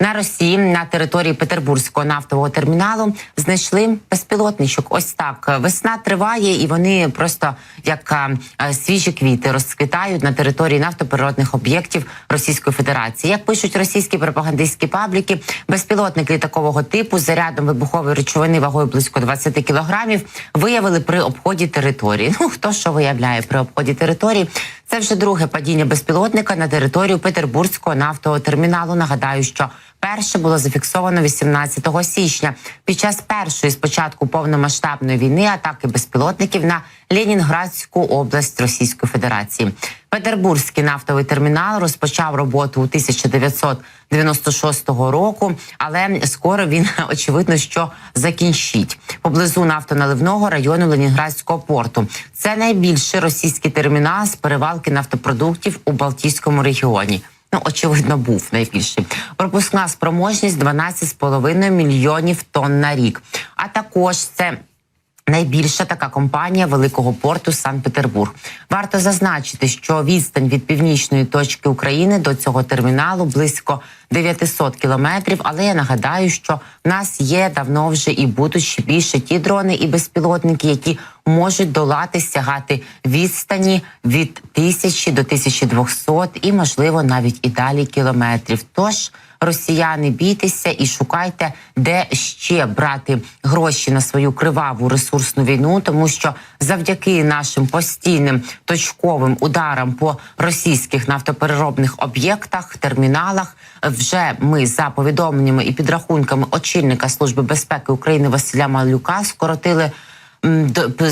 На Росії на території Петербурзького нафтового терміналу знайшли безпілотничок. Ось так весна триває, і вони просто як е, свіжі квіти розквітають на території нафтопереродних об'єктів Російської Федерації. Як пишуть російські пропагандистські пабліки, безпілотник літакового типу зарядом вибухової речовини вагою близько 20 кілограмів виявили при обході території. Ну хто що виявляє при обході території? Це вже друге падіння безпілотника на територію Петербурзького нафтового терміналу. Нагадаю, що перше було зафіксовано 18 січня під час першої спочатку повномасштабної війни атаки безпілотників на Ленінградську область Російської Федерації. Петербурзький нафтовий термінал розпочав роботу у 1996 року, але скоро він очевидно що закінчить поблизу нафтоналивного району Ленінградського порту. Це найбільший російський термінал з перевалки нафтопродуктів у Балтійському регіоні. Ну, очевидно, був найбільший. Пропускна спроможність 12,5 мільйонів тонн на рік. А також це Найбільша така компанія великого порту Санкт-Петербург. Варто зазначити, що відстань від північної точки України до цього терміналу близько 900 кілометрів. Але я нагадаю, що в нас є давно вже і будуть ще більше ті дрони і безпілотники, які можуть долати сягати відстані від 1000 до 1200 і, можливо, навіть і далі кілометрів. Тож росіяни бійтеся і шукайте, де ще брати гроші на свою криваву ресурсну війну, тому що завдяки нашим постійним точковим ударам по російських нафтопереробних об'єктах, терміналах, вже ми за повідомленнями і підрахунками очільника служби безпеки України Василя Малюка скоротили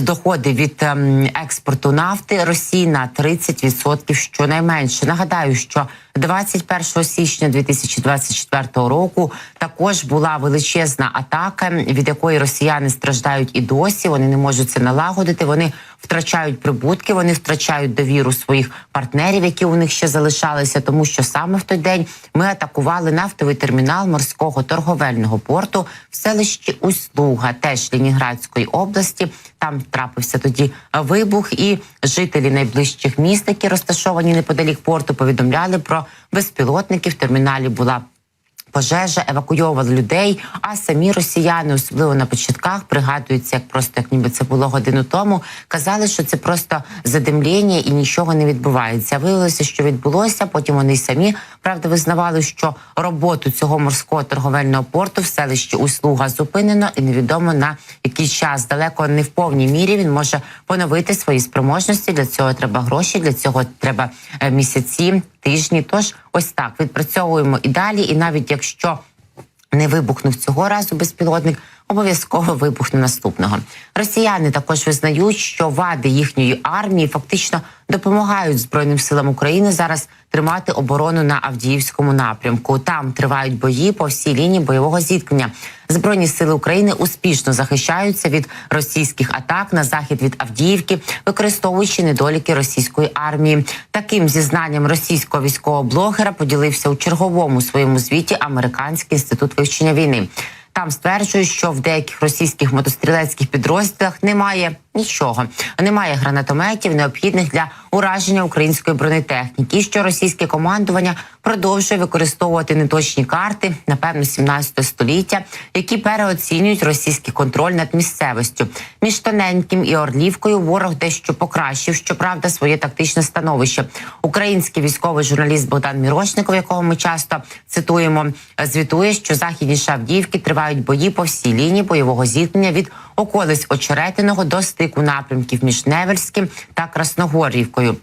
доходи від ем, експорту нафти Росії на 30% щонайменше. Нагадаю, що 21 січня 2024 року також була величезна атака, від якої росіяни страждають і досі. Вони не можуть це налагодити. Вони втрачають прибутки, вони втрачають довіру своїх партнерів, які у них ще залишалися, тому що саме в той день ми атакували нафтовий термінал морського торговельного порту в селищі Услуга, теж Лініградської області. Там трапився тоді вибух, і жителі найближчих міст, які розташовані неподалік порту, повідомляли про безпілотники. В терміналі була пожежа, евакуйовували людей. А самі росіяни, особливо на початках, пригадуються, як просто як ніби це було годину тому. Казали, що це просто задимлення і нічого не відбувається. Виявилося, що відбулося. Потім вони самі правда визнавали, що роботу цього морського торговельного порту в селищі Услуга зупинено, і невідомо на який час далеко не в повній мірі він може поновити свої спроможності. Для цього треба гроші, для цього треба е, місяці, тижні. Тож ось так відпрацьовуємо і далі. І навіть якщо не вибухнув цього разу безпілотник, обов'язково вибухне наступного. Росіяни також визнають, що вади їхньої армії фактично допомагають збройним силам України зараз тримати оборону на Авдіївському напрямку. Там тривають бої по всій лінії бойового зіткнення. Збройні сили України успішно захищаються від російських атак на захід від Авдіївки, використовуючи недоліки російської армії. Таким зізнанням російського військового блогера поділився у черговому своєму звіті Американський інститут вивчення війни. Там стверджують, що в деяких російських мотострілецьких підрозділах немає нічого, немає гранатометів, необхідних для ураження української бронетехніки. І що російське командування продовжує використовувати неточні карти, напевно, 17 століття, які переоцінюють російський контроль над місцевістю. Між тоненьким і орлівкою ворог дещо покращив, щоправда, своє тактичне становище. Український військовий журналіст Богдан Мірошников, якого ми часто цитуємо, звітує, що західніше Авдіївки тривають бої по всій лінії бойового зіткнення від околиць Очеретиного до стику напрямків між Невельським та Красногорівкою.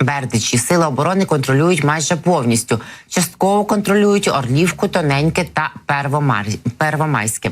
Бердичі сили оборони контролюють майже повністю. Частково контролюють Орлівку, Тоненьке та Первомайське.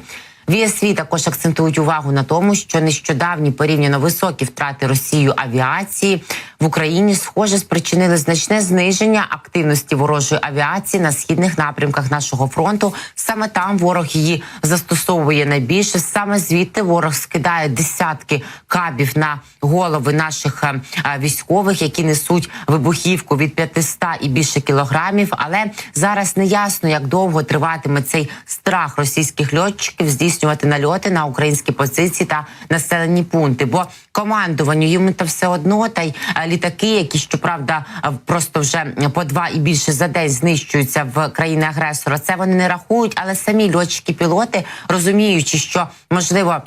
ВСВ також акцентують увагу на тому, що нещодавні порівняно високі втрати Росією авіації в Україні схоже спричинили значне зниження активності ворожої авіації на східних напрямках нашого фронту. Саме там ворог її застосовує найбільше. Саме звідти ворог скидає десятки кабів на голови наших е, військових, які несуть вибухівку від 500 і більше кілограмів. Але зараз не ясно, як довго триватиме цей страх російських льотчиків здійснювати нальоти на українські позиції та населені пункти. Бо командуванню їм та все одно та й е, літаки, які щоправда е, просто вже по два і більше за день знищуються в країни агресора. Це вони не рахують, але самі льотчики-пілоти, розуміючи, що можливо.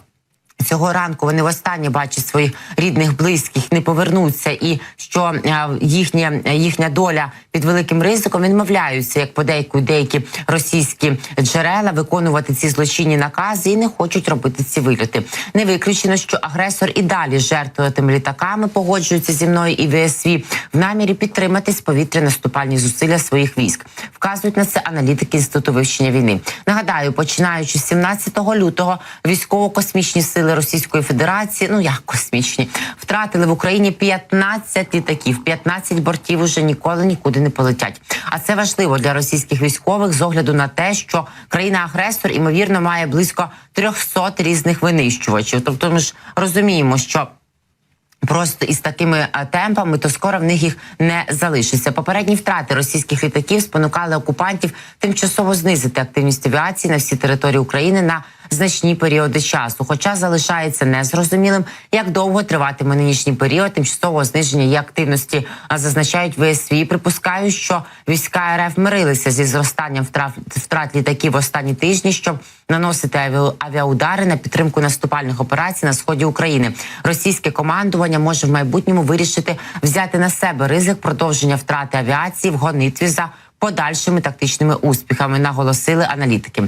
Цього ранку вони востаннє бачать своїх рідних, близьких, не повернуться, і що е, їхня їхня доля під великим ризиком відмовляються, як подейкують деякі російські джерела, виконувати ці злочинні накази і не хочуть робити ці вильоти. Не виключено, що агресор і далі жертвуватиме літаками, погоджується зі мною і ВСВ в намірі підтримати з повітря наступальні зусилля своїх військ. Вказують на це аналітики інституту вивчення війни. Нагадаю, починаючи з 17 лютого, військово-космічні сили Російської Федерації, ну як космічні, втратили в Україні 15 літаків, 15 бортів уже ніколи нікуди не полетять. А це важливо для російських військових з огляду на те, що країна-агресор ймовірно має близько 300 різних винищувачів. Тобто, ми ж розуміємо, що. Просто із такими темпами, то скоро в них їх не залишиться. Попередні втрати російських літаків спонукали окупантів тимчасово знизити активність авіації на всі території України на значні періоди часу. Хоча залишається незрозумілим, як довго триватиме нинішній період тимчасового зниження її активності. А зазначають ВСВ. Припускають, що війська РФ мирилися зі зростанням втрат, втрат літаків в останні тижні, щоб наносити авіа- авіаудари на підтримку наступальних операцій на сході України. Російське командування може в майбутньому вирішити взяти на себе ризик продовження втрати авіації в гонитві за подальшими тактичними успіхами, наголосили аналітики.